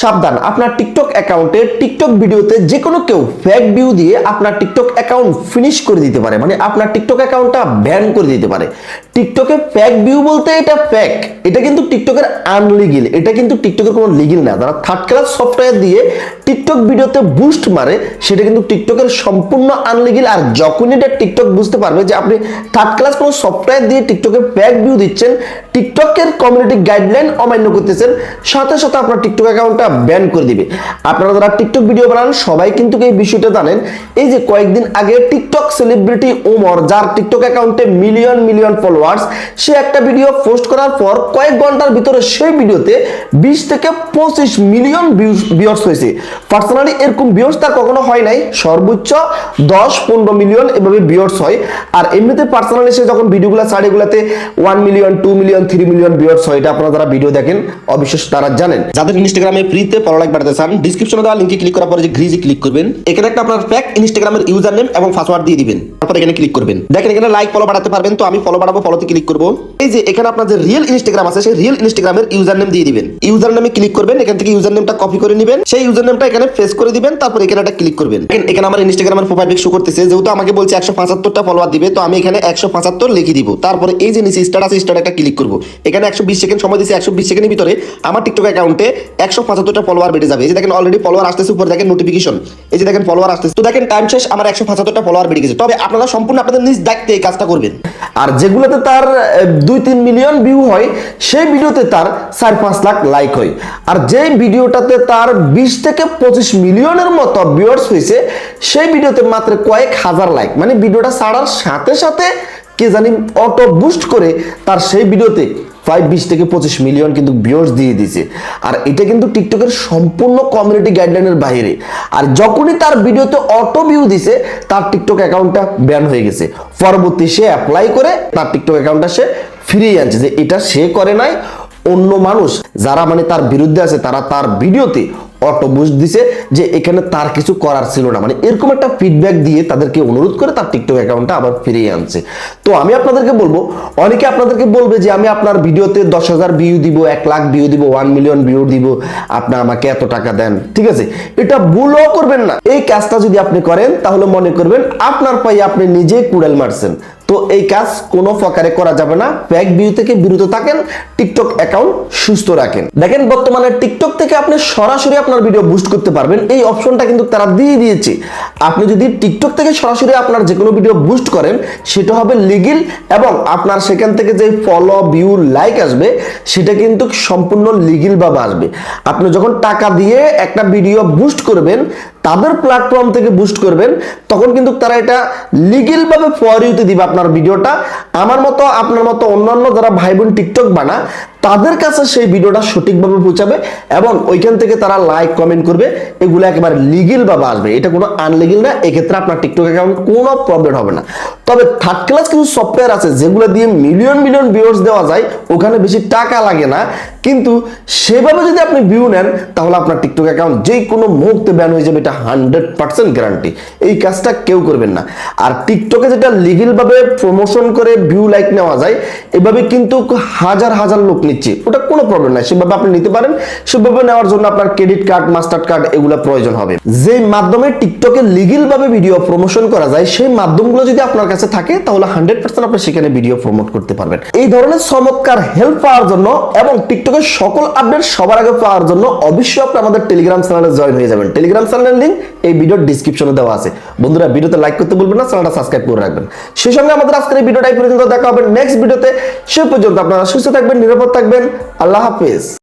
সাবধান। আপনার টিকটক অ্যাকাউন্টে টিকটক ভিডিওতে যে কোনো কেউ ফেক ভিউ দিয়ে আপনার টিকটক অ্যাকাউন্ট ফিনিশ করে দিতে পারে। মানে আপনার টিকটক অ্যাকাউন্টটা ব্যান করে দিতে পারে। টিকটকে ফেক ভিউ বলতে এটা ফেক এটা কিন্তু টিকটকের আনলিগিল এটা কিন্তু টিকটকের কোনো লিগিল না। যারা থার্ড ক্লাস সফটওয়্যার দিয়ে টিকটক ভিডিওতে বুস্ট মারে, সেটা কিন্তু টিকটকের সম্পূর্ণ আনলিগিল আর যখনই এটা টিকটক বুঝতে পারবে যে আপনি থার্ড ক্লাস কোনো সফটওয়্যার দিয়ে টিকটকে ফেক ভিউ দিচ্ছেন টিকটকের কমিউনিটি গাইডলাইন অমান্য করতেছেন। সাথে সাথে আপনার টিকটক অ্যাকাউন্টটা ব্যান করে দিবে। আপনারা যারা টিকটক ভিডিও বানান, সবাই কিন্তু এই বিষয়টা জানেন। এই যে কয়েকদিন আগে টিকটক সেলিব্রিটি ওমর যার টিকটক অ্যাকাউন্টে মিলিয়ন মিলিয়ন ফলোয়ার্স সে একটা ভিডিও পোস্ট করার পর কয়েক ঘণ্টার ভিতরে সেই ভিডিওতে বিশ থেকে পঁচিশ মিলিয়ন ভিউয়ার্স হয়েছে। পার্সোনালি এরকম ভিউয়ার্স তার কখনো হয় নাই। সর্বোচ্চ দশ, পনেরো মিলিয়ন এভাবে ভিউয়ার্স হয়। আর এমনিতে পার্সোনালি সে যখন ভিডিওগুলো ছাড়ে, এগুলাতে one million two million three million viewers হয়, এটা আপনারা যারা ভিডিও দেখেন, অবশ্যই তারা জানেন। যাদের ইনস্টাগ্রামে ফ্রিতে ফলো লাইক বাড়াতে চান ডিসক্রিপশনে দেওয়া লিঙ্কে ক্লিক করার পরে যে গ্রিজে ক্লিক করবেন, এখানে একটা আপনার ফ্যাক ইনস্টাগ্রামের ইউজার নেম এবং পাসওয়ার্ড দিয়ে দিবেন। তারপর এখানে ক্লিক করবেন। দেখেন এখানে লাইক ফলো বাড়াতে পারবেন, তো আমি ফলো বাড়াবো ফলোতে ক্লিক করব। এই যে এখানে আপনার যে রিয়েল ইনস্টাগ্রাম আছে, সেই রিয়েল ইনস্টাগ্রামের ইউজার নেম দিয়ে দিবেন। ইউজার নেমে ক্লিক করবেন, এখান থেকে ইউজার নেমটা কপি করে নেবেন। সেই ইউজার নেমটা এখানে ফেস করে দিবেন, তারপর এখানে একটা ক্লিক করবেন। এখানে আমার ইনস্টাগ্রামের প্রোফাইল পিক শো করতেছে, যেহেতু আমাকে বলছে একশো পঁচাত্তরটা ফলোয়ার দিবে, তো আমি এখানে একশো পঁচাত্তর লিখে দিব। তারপরে এই যে নিচে স্টার আছে স্টার একটা ক্লিক করব। এখানে একশো বিশ সেকেন্ড সময় দিচ্ছে একশো বিশ সেকেন্ডের ভিতরে আমার টিকটক অ্যাকাউন্টে একশো পঁচাত্তরটা ফলোয়ার বেড়ে যাবে। এই যে দেখেন অলরেডি ফলোয়ার আসতেছে উপরে, দেখেন নোটিফিকেশন এই যে দেখেন ফলোয়ার আসতেছে। তো দেখেন টাইম শেষ, আমার একশো পঁচাত্তরটা ফলোয়ার বেড়ে গেছে। তবে আপনারা সম্পূর্ণ আপনাদের নিজ দায়িত্বে এই কাজটা করবেন। আর যেগুলোতে তার দুই তিন মিলিয়ন ভিউ হয়, সেই ভিডিওতে তার চার পাঁচ লাখ লাইক হয়। আর যে ভিডিওটাতে তার বিশ থেকে পঁচিশ মিলিয়নের মতো ভিউয়ার্স হয়েছে, সেই ভিডিওতে মাত্র কয়েক হাজার লাইক মানে ভিডিওটা ছাড়ার সাথে সাথে, কে জানি অটো বুস্ট করে তার সেই ভিডিওতে প্রায় বিশ থেকে পঁচিশ মিলিয়ন কিন্তু ভিউর্স দিয়ে দিয়েছে। আর এটা কিন্তু টিকটকের সম্পূর্ণ কমিউনিটি গাইডলাইনের বাইরে। আর যখনই তার ভিডিওতে অটো ভিউ দিছে, তার টিকটক অ্যাকাউন্টটা ব্যান হয়ে গেছে। পরবর্তী সে অ্যাপ্লাই করে, তার টিকটক অ্যাকাউন্টটা সে ফিরিয়ে আনছে যে এটা সে করে নাই। অন্য মানুষ যারা মানে তার বিরুদ্ধে আছে, তারা তার ভিডিওতে অটো বুঝ দিছে যে এখানে তার কিছু করার ছিল না। মানে এরকম একটা ফিডব্যাক দিয়ে তাদেরকে অনুরোধ করে তার টিকটক অ্যাকাউন্টটা আবার ফিরিয়ে আনছে। তো আমি আপনাদেরকে বলব, অনেকে আপনাদেরকে বলবে যে আমি আপনার ভিডিওতে দশ হাজার ভিউ দিব, এক লাখ ভিউ দিব ওয়ান মিলিয়ন ভিউ দিব, আপনি আমাকে এত টাকা দেন, ঠিক আছে? এটা ভুলও করবেন না। এই কাজটা যদি আপনি করেন, তাহলে মনে করবেন আপনার পায়ে আপনি নিজে কুড়াল মারছেন। তো এই কাজ কোনো প্রকারে করা যাবে না। ফেক ভিউ থেকে বিরত থাকেন টিকটক অ্যাকাউন্ট সুস্থ রাখেন। দেখেন, বর্তমানে টিকটক থেকে আপনি সরাসরি আপনার ভিডিও বুস্ট করতে পারবেন। এই অপশনটা কিন্তু তারা দিয়ে দিয়েছে। আপনি যদি টিকটক থেকে সরাসরি আপনার যে কোনো ভিডিও বুস্ট করেন, সেটা হবে লিগিল এবং আপনার সেখান থেকে যে ফলো ভিউ লাইক আসবে, সেটা কিন্তু সম্পূর্ণ লিগিল ভাবে আসবে। আপনি যখন টাকা দিয়ে একটা ভিডিও বুস্ট করবেন তাদের প্ল্যাটফর্ম থেকে বুস্ট করবেন, তখন কিন্তু তারা এটা লিগেল ভাবে ফরিউতে দিবে আপনার ভিডিওটা আমার মতো, আপনার মতো অন্যান্য যারা ভাই বোন টিকটক বানা তাদের কাছে সেই ভিডিওটা সঠিকভাবে পৌঁছাবে এবং ওইখান থেকে তারা লাইক কমেন্ট করবে। এগুলো একেবারে লিগেল ভাবে আসবে। এটা কোনো আনলিগেল না, এক্ষেত্রে আপনার টিকটক অ্যাকাউন্ট কোনো প্রবলেম হবে না। তবে থার্ড ক্লাস কিছু সফটওয়্যার আছে, যেগুলো দিয়ে মিলিয়ন মিলিয়ন ভিউয়ার্স দেওয়া যায়, ওখানে বেশি টাকা লাগে না। কিন্তু সেভাবে যদি আপনি ভিউ নেন, তাহলে আপনার টিকটক অ্যাকাউন্ট যে কোনো মুহূর্তে ব্যান হয়ে যাবে, এটা হান্ড্রেড পার্সেন্ট গ্যারান্টি এই কাজটা কেউ করবেন না। আর টিকটকে যেটা লিগেলভাবে প্রমোশন করে ভিউ লাইক নেওয়া যায়, এভাবে কিন্তু হাজার হাজার লোক নিচ্ছে, ওটা কোনো প্রবলেম নাই। সেভাবে আপনি নিতে পারেন, সেভাবে নেওয়ার জন্য আপনার ক্রেডিট কার্ড মাস্টার কার্ড এগুলো প্রয়োজন হবে। যে মাধ্যমে টিকটকে লিগেল ভাবে ভিডিও প্রমোশন করা যায়, সেই মাধ্যমগুলো যদি আপনার কাছে থাকে, তাহলে হান্ড্রেড পার্সেন্ট আপনি সেখানে ভিডিও প্রমোট করতে পারবেন। এই ধরনের চমৎকার হেল্প পাওয়ার জন্য এবং টিকটকের সকল আপডেট সবার আগে পাওয়ার জন্য অবশ্যই আপনি আমাদের টেলিগ্রাম চ্যানেলে জয়েন হয়ে যাবেন। টেলিগ্রাম চ্যানেলের লিঙ্ক এই ভিডিওর ডিসক্রিপশনে দেওয়া আছে। বন্ধুরা ভিডিওতে লাইক করতে বলবেন না চ্যানেলটা সাবস্ক্রাইব করে রাখবেন। সেই সঙ্গে আমাদের আজকের এই ভিডিওটাই পর্যন্ত দেখা হবে। নেক্সট ভিডিওতে সে পর্যন্ত আপনারা সুস্থ থাকবেন, নিরাপদ থাকবেন আল্লাহ হাফেজ।